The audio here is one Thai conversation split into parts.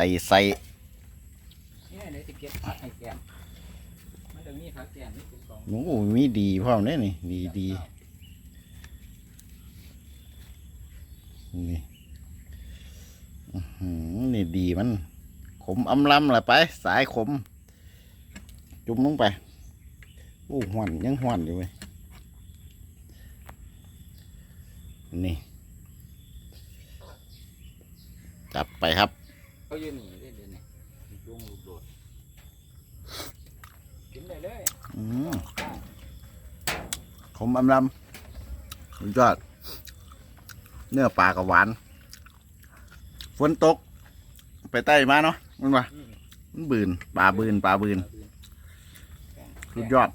ส่ใส่เนี่ยเดี๋ยวจะเก็บผักให้แกมมันจะมีผักแกมนี่เป็นของโอ้มีดีพร้อมเนี่ยนี่ดีดีนี่อื้อหือนี่ดีมัน ขมอำลำละไป สายขม จุ่มลงไปโอ้หวนยังหวนอยู่เว้ยนี่ จับไปครับ เขาอยู่นี่เด้เดี๋ยวนี้ลุงลูกโดดกินได้เลยอืมขมอำลำสุดยอด เนื้อปลากับหวาน ฝนตก ไปใต้มาเนาะมันว่าอืมมันบืนปลาบืนปลาบืนสุดยอด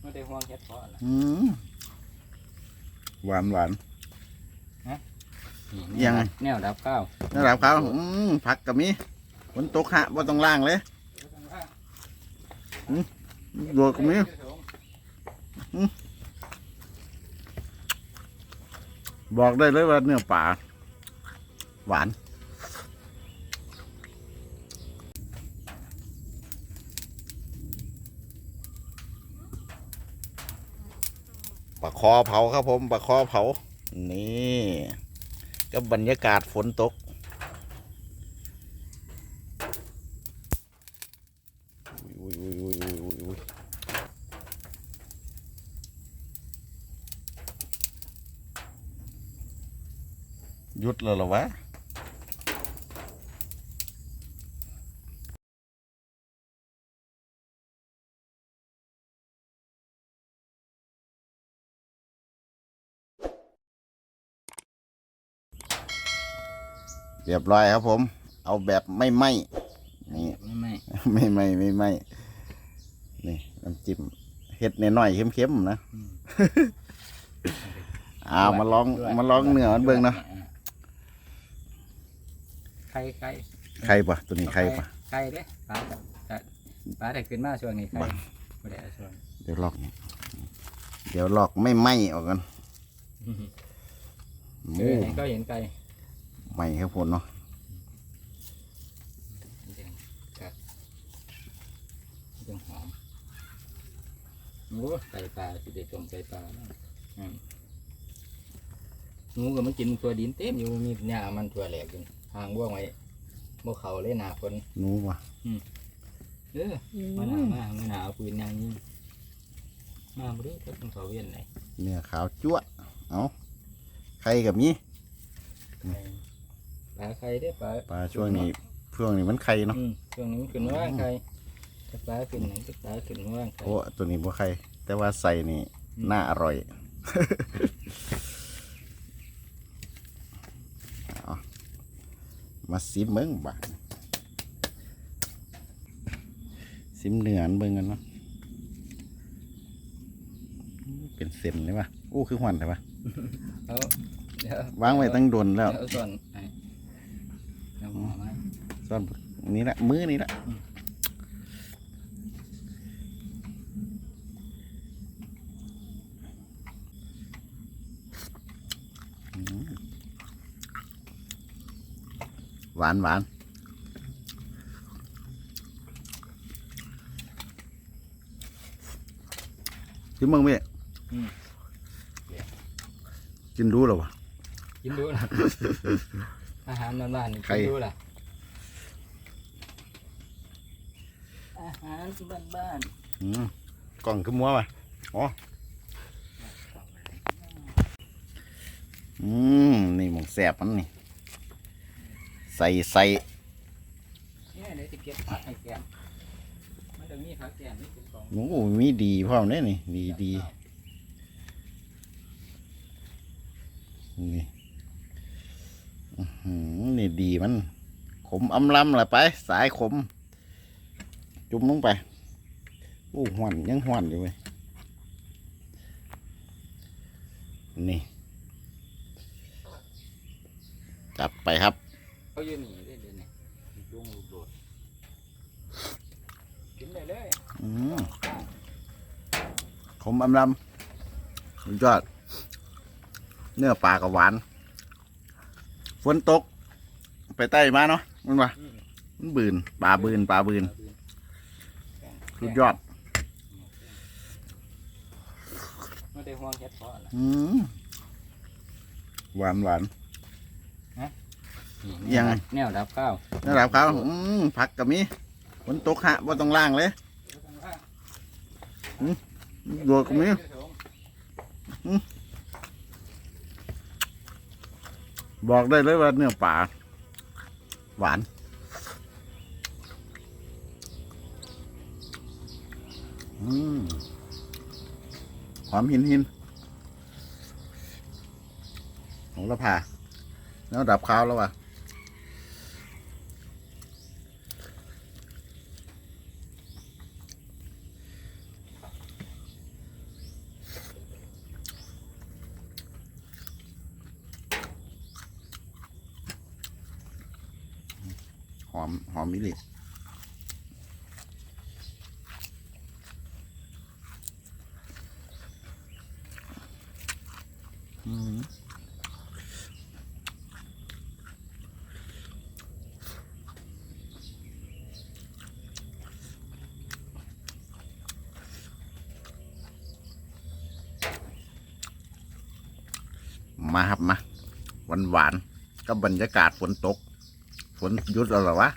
ไม่ได้ห่วงเฮ็ดเพาะนะอืมหวานหวาน นี่ยังไงแนวดับข้าวนี่แหละครับอืมผักกับมีฝนตกฮะว่าต้องล่างเลยโดดกับมีบอกได้เลยว่าเนื้อปลาหวาน ปลาคอเผาครับผมปลาคอเผา นี่ ก็บรรยากาศฝนตก อุ้ยอุ้ยอุ้ยอุ้ยอุ้ยอุ้ยหยุดแล้วเหรอวะ เรียบร้อยครับผม เอาแบบไม่ไหมนี่ไม่ไม่ไม่ไม่ไม่ไม่นี่น้ำจิ้มเห็ดในหน่อยๆเข้มๆนะอืมอ่ามาลองด้วยมาลองเนื้อมันเบิ่งเนาะไข่ไข่ไข่ปะตัวนี้ไข่ปะไข่เด้ปลาจะจะปลาได้ขึ้นมาช่วงนี้ไข่บ่ไม่ได้เอาช่วงเดี๋ยวลอกเดี๋ยวลอกไม่ไหมออกกันเอหมูอเห็นก็เห็นไก่ ไหมครับผมเนาะครับยังหอมโอ้ไก่ปลาสิเด็ดต้มไก่ปลาเนาะอืมหนูก็มันกินตัวดินเต็มอยู่มีหญ้ามันตัวแหลกอยู่ทางว่างไว้บ่เขาเลยหนาคนหนูปะเออมาหนามามาหนาเอาปืนยางยิงมาบ่ได้ก็ต้องเขาเวียนไหนเนื้อขาวจั่วะเอาไข่กับนี้ ปลาไข่ได้อปลาปลาช่วงนี้ช่วงนี้มันไข่เนาะอืมช่วงนี้มันขึ้นมาว่างไข่ถ้าปลาขึ้นหนังถ้าปลาขึ้นมาว่างไข่โอ้ตัวนี้บ่ไข่แต่ว่าใส่นี่น่าอร่อยเอามาซิมเบิ้งบ่าซิมเนื้ออันเบิ้งกันเนาะเป็นเส้นเลยปะโอ้คือหวันใช่ปะเอาเดี๋ยววางไว้ตั้งโดนแล้ว เดี๋ยวเอาส่วน ไอ้เอาหมอมาซ่อนนี้ละมือนี้ละอืมหวานหวานกินมึงไหมกินรู้หรอวะกินดูล่ะ อาหารบ้านๆนี่ไข่กินดูล่ะ อาหารบ้านอืมกล่องคือมัวป่ะอ๋อ อืม นี่หมองแสบมันนี่ ใส่ใส่ๆเนี่ยเดี๋ยวจะเก็บผักให้แกมมันจะมีผักแกมนี่เป็นของโอ้มีดีพร้อมเนี่ยนี่ ดีดีนี่อื้อหือ นี่ดีมัน ขมอำลำละไป สายขม จุ่มลงไปโอ้หวนยังหวนอยู่เว้ยนี่ จับไปครับเขาอยู่นี่เด้เดี๋ยวนี้ลุงลูกโดดกินได้เลยอืมขมอำลำสุดยอด เนื้อปลากับหวาน ฝนตก ไปใต้มาเนาะมันว่ามันบืนปลาบืนปลาบืนสุดยอดไม่ได้ห่วงเฮ็ดเพาะนะอืมหวานหวานนี่ยังไงแนวดับข้าวนะครับเขาอืมผักกับมีฝนตกฮะว่าต้องล่างเลยดวกกับมี บอกได้เลยว่าเนื้อป่า หวาน อืมหอมหินหินโหระพาแล้วดับข้าวแล้วว่ะ หอมหอมมิลิอืมมาครับมาหวานหวานๆกับบรรยากาศฝนตก ฝนหยุดแล้วเหรอวะ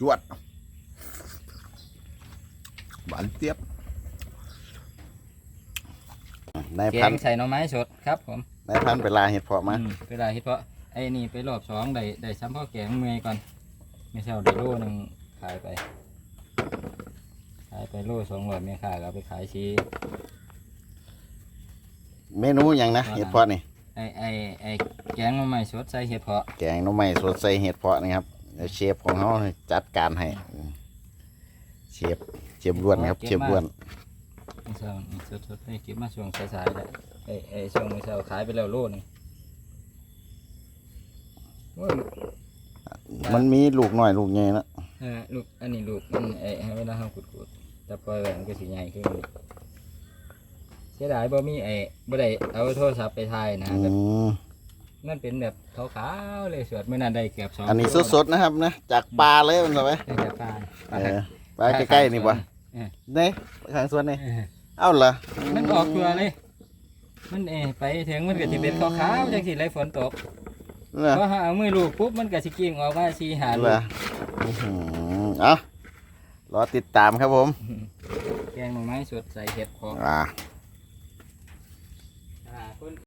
จวดหวานเจี๊ยบ นายแกพันงธุ์ใส่หน่อไม้สดครับผมนายพันธุ์ไปลาเห็ดเพาะมาอืเวลาเฮ็ดเพาะไอ้นี่ไปรอบสองได้ได้ซ้ำพ่อแกงเมื่อยก่อนไม่ใช่เอาได้โลหนึงขายไป ขายไปโลสองร้อยแม่ค้าก็เอาไปขายชีเมนูอย่างนะว่าเห็ดเพาะนี่ไอ้ไอ้ไอ้แกงหน่อไม้สดใส่เห็ดเพาะแกงหน้ำไม่สดใส่เห็ดเพาะนะครับเดี๋ยวเชฟของเขาจัดการให้เชฟเชฟล้วนครับเชฟล้วน ไม่ใช่นี่สดสดๆให้เก็บมาช่วงสายๆแล้วไอ้ไอ้ช่วงไม่ใช่ขายไปแล้วโลหนึงโอ้ยมันมีลูกหน่อยลูกใหญ่นะเออลูกอันนี้ลูกมันไอ้ให้เวลาเฮาขุดๆแต่ปล่อยไว้มันก็สิใหญ่ขึ้นมาอีกเสียดายบ่มีไอ้บ่ได้เอาโทรศัพท์ไปถ่ายนะอืแบบมมันเป็นแบบขาวๆเลยสวดมื้อนั้นได้เกือบสองอันนี้โลสดๆนะครับนะจากปลาเลยมันเหรอไหมได้จากปลาเออปลาใกล้ๆนี่ปะเออเนี่ยข้างสวนนี่ เออ เอ้าเหรอมันออกตัวเลย มันเอไปถึงมันก็สิเป็นขาวๆจังสิเลยฝนตกเหรอพอหามือลูกปุ๊บมันก็สิกิ่งออกมาสีหาเหลูรอกอื้อหือเอารอติดตามครับผม แกงหน่อไม้สดใส่เห็ดเพาะอ่า